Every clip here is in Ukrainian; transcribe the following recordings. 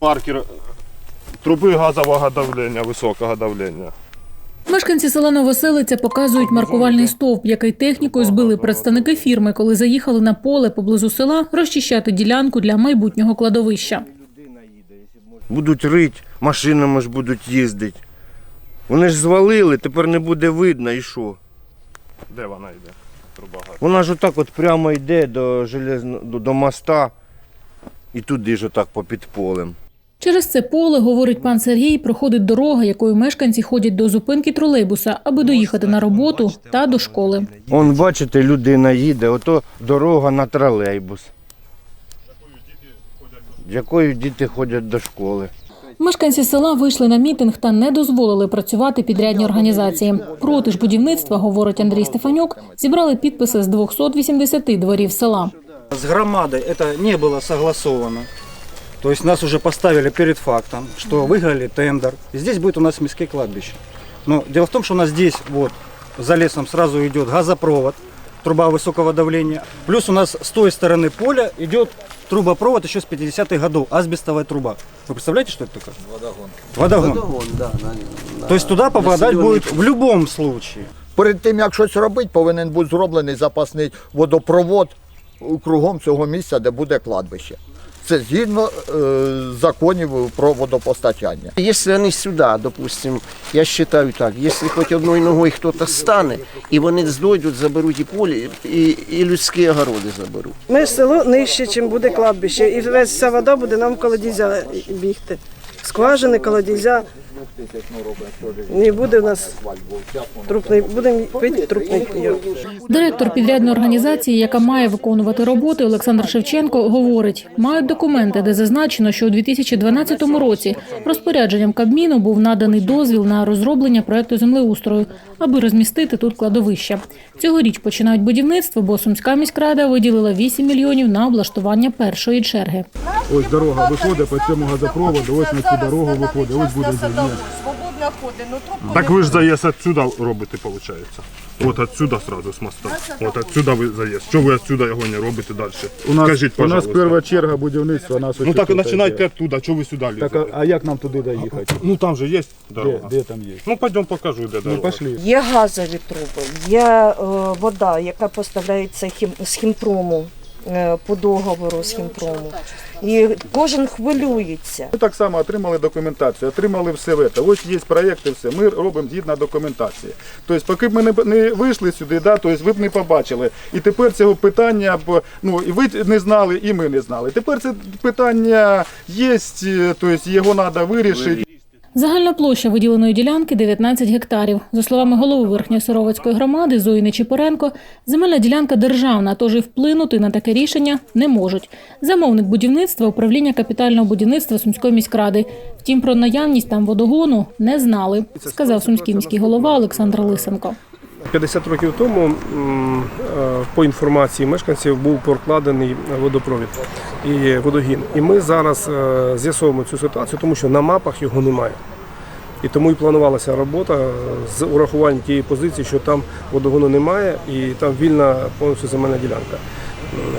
Маркер труби газового давлення, високого давлення. Мешканці села Новоселиця показують маркувальний стовп, який технікою збили представники фірми, коли заїхали на поле поблизу села розчищати ділянку для майбутнього кладовища. Будуть рить, машинами ж будуть їздити. Вони ж звалили, тепер не буде видно і що. Де вона йде? Труба. Вона ж отак от прямо йде до, железно, до, до моста і туди ж отак попід полем. Через це поле, говорить пан Сергій, проходить дорога, якою мешканці ходять до зупинки тролейбуса, аби доїхати на роботу та до школи. Он, бачите, людина їде, ото дорога на тролейбус. Якою діти ходять до школи. Мешканці села вийшли на мітинг та не дозволили працювати підрядні організації. Проти ж будівництва, говорить Андрій Стефанюк, зібрали підписи з 280 дворів села. С громадой это не было согласовано. То есть нас уже поставили перед фактом, что выиграли тендер. И здесь будет у нас мирское кладбище. Но дело в том, что у нас здесь вот за лесом сразу идет газопровод, труба высокого давления. Плюс у нас с той стороны поля идет трубопровод еще с 50-х годов, асбестовая труба. Вы представляете, что это такое? Водогон. Водогон. То есть туда попадать будет в любом случае. Перед тим як щось робити, повинен бути зроблений запасний водопровод кругом цього місця, де буде кладбище. Це згідно е, законів про водопостачання. Если они сюда, допустим, я считаю так, если хоть одной ногой кто-то стане, і вони дойдуть, заберуть і поле, і, і людські огороди заберуть. Ми село нижче, чим буде кладбище, і весь вся вода буде нам в колодязя бігти. Скважини, колодязя. Не буде в нас трупний, будемо пити трупний пір. Директор підрядної організації, яка має виконувати роботи, Олександр Шевченко, говорить, мають документи, де зазначено, що у 2012 році розпорядженням Кабміну був наданий дозвіл на розроблення проекту землеустрою, аби розмістити тут кладовище. Цьогоріч починають будівництво, бо Сумська міськрада виділила 8 мільйонів на облаштування першої черги. Ось дорога виходить по цьому газопроводу, ось на цю дорогу виходить, ось буде. Свободно ходить, ну трубку Так ви ж заїзд отсюда робите, виходить. От отсюда сразу з моста. От отсюда ви заїзд. Що ви отсюда його не робите далі? У нас, Скажіть, у нас пожалуйста. перша черга будівництва, нас Ну ось так тут починайте йде. оттуда, чого ви сюди лізете? Так, а, а як нам туди доїхати? Ну там же є Де, дорога. де там є? Ну пойдем покажу, де Ну пошли. Є газові труби, є е, вода, яка поставляється хім, з хімпрому по договору з хімпрому. І кожен хвилюється. Ми так само отримали документацію, отримали все в це. Ось є проєкти, все. Ми робимо згідно документації. Тобто, поки б ми не, вийшли сюди, да, тобто ви б не побачили. І тепер цього питання, ну, і ви не знали, і ми не знали. Тепер це питання є, тобто його треба вирішити. Загальна площа виділеної ділянки 19 гектарів. За словами голови Верхньої Сировицької громади Зої Нечіпоренко, земельна ділянка державна, тож і вплинути на таке рішення не можуть. Замовник будівництва управління капітального будівництва Сумської міськради. Втім, про наявність там водогону не знали, сказав сумський міський голова Олександр Лисенко. 50 років тому, е, по інформації мешканців, був прокладений водопровід і водогін. І ми зараз е, з'ясовуємо цю ситуацію, тому що на мапах його немає. І тому і планувалася робота з урахуванням тієї позиції, що там водогону немає і там вільна повністю земельна ділянка.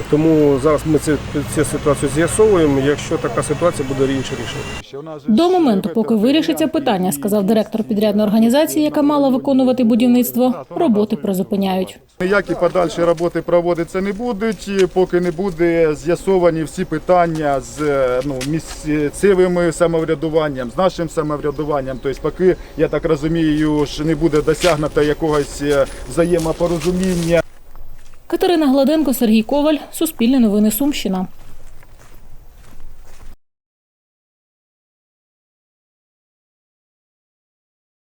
Тому зараз ми цю, цю ситуацію з'ясовуємо. Якщо така ситуація, буде інше рішення. До моменту, поки вирішиться питання, сказав директор підрядної організації, яка мала виконувати будівництво, роботи призупиняють. Ніякі подальші роботи проводитися не будуть, поки не буде з'ясовані всі питання з е, ну, місцевим самоврядуванням, з нашим самоврядуванням. Тобто, поки, я так розумію, що не буде досягнуто якогось е, взаємопорозуміння. Катерина Гладенко, Сергій Коваль, Суспільне новини Сумщина.